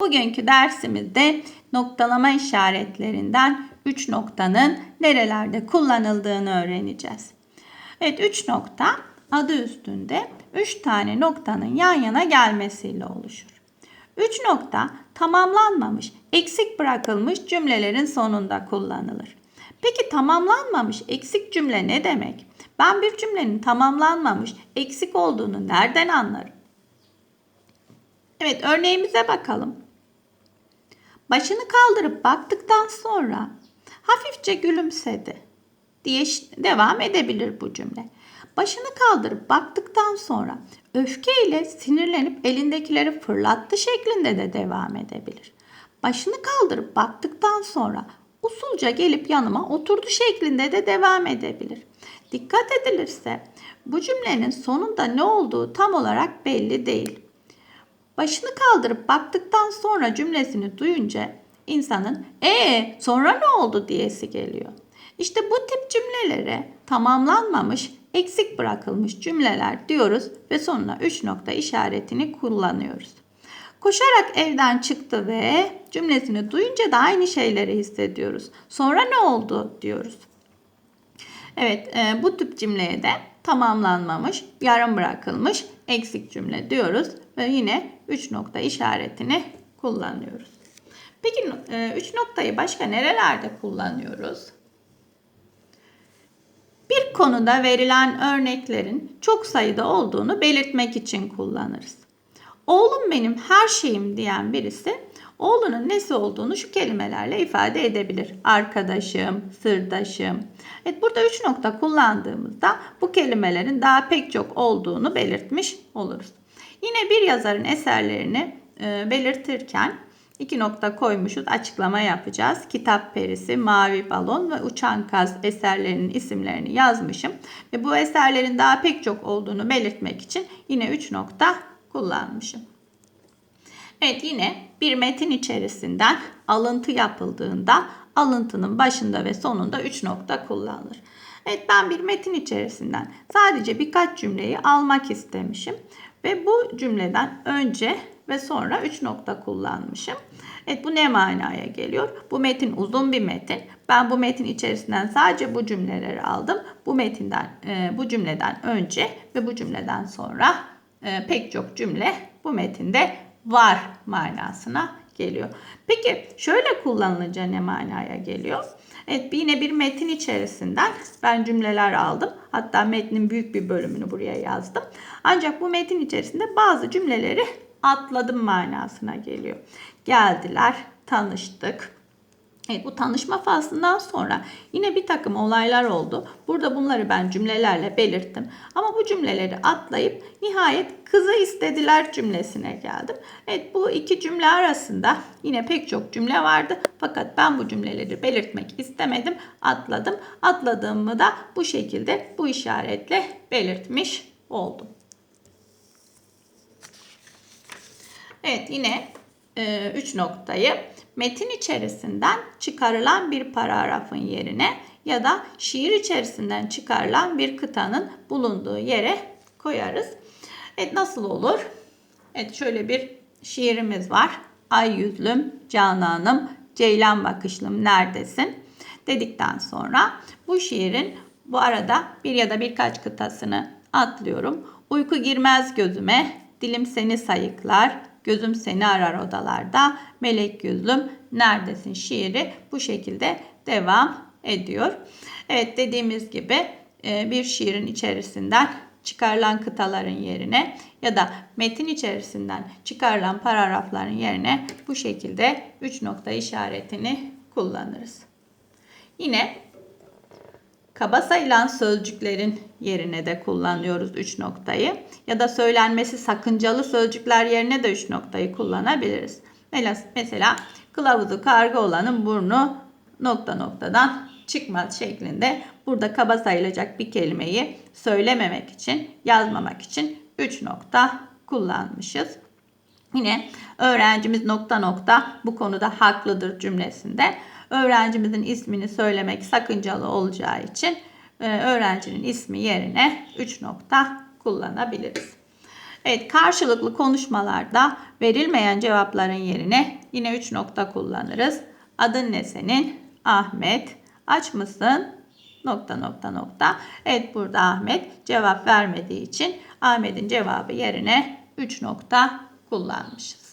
Bugünkü dersimizde noktalama işaretlerinden 3 noktanın nerelerde kullanıldığını öğreneceğiz. Evet 3 nokta adı üstünde 3 tane noktanın yan yana gelmesiyle oluşur. 3 nokta tamamlanmamış, eksik bırakılmış cümlelerin sonunda kullanılır. Peki tamamlanmamış eksik cümle ne demek? Ben bir cümlenin tamamlanmamış, eksik olduğunu nereden anlarım? Evet örneğimize bakalım. Başını kaldırıp baktıktan sonra hafifçe gülümsedi diye devam edebilir bu cümle. Başını kaldırıp baktıktan sonra öfkeyle sinirlenip elindekileri fırlattı şeklinde de devam edebilir. Başını kaldırıp baktıktan sonra usulca gelip yanıma oturdu şeklinde de devam edebilir. Dikkat edilirse bu cümlenin sonunda ne olduğu tam olarak belli değil. Başını kaldırıp baktıktan sonra cümlesini duyunca insanın ee sonra ne oldu diyesi geliyor. İşte bu tip cümlelere tamamlanmamış, eksik bırakılmış cümleler diyoruz ve sonuna 3 nokta işaretini kullanıyoruz. Koşarak evden çıktı ve cümlesini duyunca da aynı şeyleri hissediyoruz. Sonra ne oldu diyoruz. Evet e, bu tip cümleye de tamamlanmamış, yarım bırakılmış, eksik cümle diyoruz ve yine 3 nokta işaretini kullanıyoruz. Peki 3 noktayı başka nerelerde kullanıyoruz? Bir konuda verilen örneklerin çok sayıda olduğunu belirtmek için kullanırız. Oğlum benim her şeyim diyen birisi oğlunun nesi olduğunu şu kelimelerle ifade edebilir. Arkadaşım, sırdaşım. Evet burada üç nokta kullandığımızda bu kelimelerin daha pek çok olduğunu belirtmiş oluruz. Yine bir yazarın eserlerini e, belirtirken iki nokta koymuşuz. Açıklama yapacağız. Kitap Perisi, Mavi Balon ve Uçan Kaz eserlerinin isimlerini yazmışım. Ve bu eserlerin daha pek çok olduğunu belirtmek için yine üç nokta kullanmışım. Evet yine bir metin içerisinden alıntı yapıldığında alıntının başında ve sonunda 3 nokta kullanılır. Evet ben bir metin içerisinden sadece birkaç cümleyi almak istemişim ve bu cümleden önce ve sonra 3 nokta kullanmışım. Evet bu ne manaya geliyor? Bu metin uzun bir metin. Ben bu metin içerisinden sadece bu cümleleri aldım. Bu metinden e, bu cümleden önce ve bu cümleden sonra e, pek çok cümle bu metinde var manasına geliyor. Peki şöyle kullanılınca ne manaya geliyor? Evet yine bir metin içerisinden ben cümleler aldım. Hatta metnin büyük bir bölümünü buraya yazdım. Ancak bu metin içerisinde bazı cümleleri atladım manasına geliyor. Geldiler, tanıştık, Evet, bu tanışma faslından sonra yine bir takım olaylar oldu. Burada bunları ben cümlelerle belirttim. Ama bu cümleleri atlayıp nihayet kızı istediler cümlesine geldim. Evet bu iki cümle arasında yine pek çok cümle vardı. Fakat ben bu cümleleri belirtmek istemedim. Atladım. Atladığımı da bu şekilde bu işaretle belirtmiş oldum. Evet yine 3 e, noktayı metin içerisinden çıkarılan bir paragrafın yerine ya da şiir içerisinden çıkarılan bir kıtanın bulunduğu yere koyarız. Evet nasıl olur? Evet şöyle bir şiirimiz var. Ay yüzlüm, cananım, ceylan bakışlım neredesin? Dedikten sonra bu şiirin bu arada bir ya da birkaç kıtasını atlıyorum. Uyku girmez gözüme, dilim seni sayıklar, Gözüm seni arar odalarda. Melek yüzlüm neredesin şiiri bu şekilde devam ediyor. Evet dediğimiz gibi e, bir şiirin içerisinden çıkarılan kıtaların yerine ya da metin içerisinden çıkarılan paragrafların yerine bu şekilde 3 nokta işaretini kullanırız. Yine Kaba sayılan sözcüklerin yerine de kullanıyoruz 3 noktayı. Ya da söylenmesi sakıncalı sözcükler yerine de 3 noktayı kullanabiliriz. Mesela kılavuzu karga olanın burnu nokta noktadan çıkmaz şeklinde burada kaba sayılacak bir kelimeyi söylememek için, yazmamak için 3 nokta kullanmışız. Yine öğrencimiz nokta nokta bu konuda haklıdır cümlesinde öğrencimizin ismini söylemek sakıncalı olacağı için e, öğrencinin ismi yerine 3 nokta kullanabiliriz. Evet karşılıklı konuşmalarda verilmeyen cevapların yerine yine 3 nokta kullanırız. Adın ne senin? Ahmet. Aç mısın? Nokta nokta nokta. Evet burada Ahmet cevap vermediği için Ahmet'in cevabı yerine 3 nokta kullanmışız.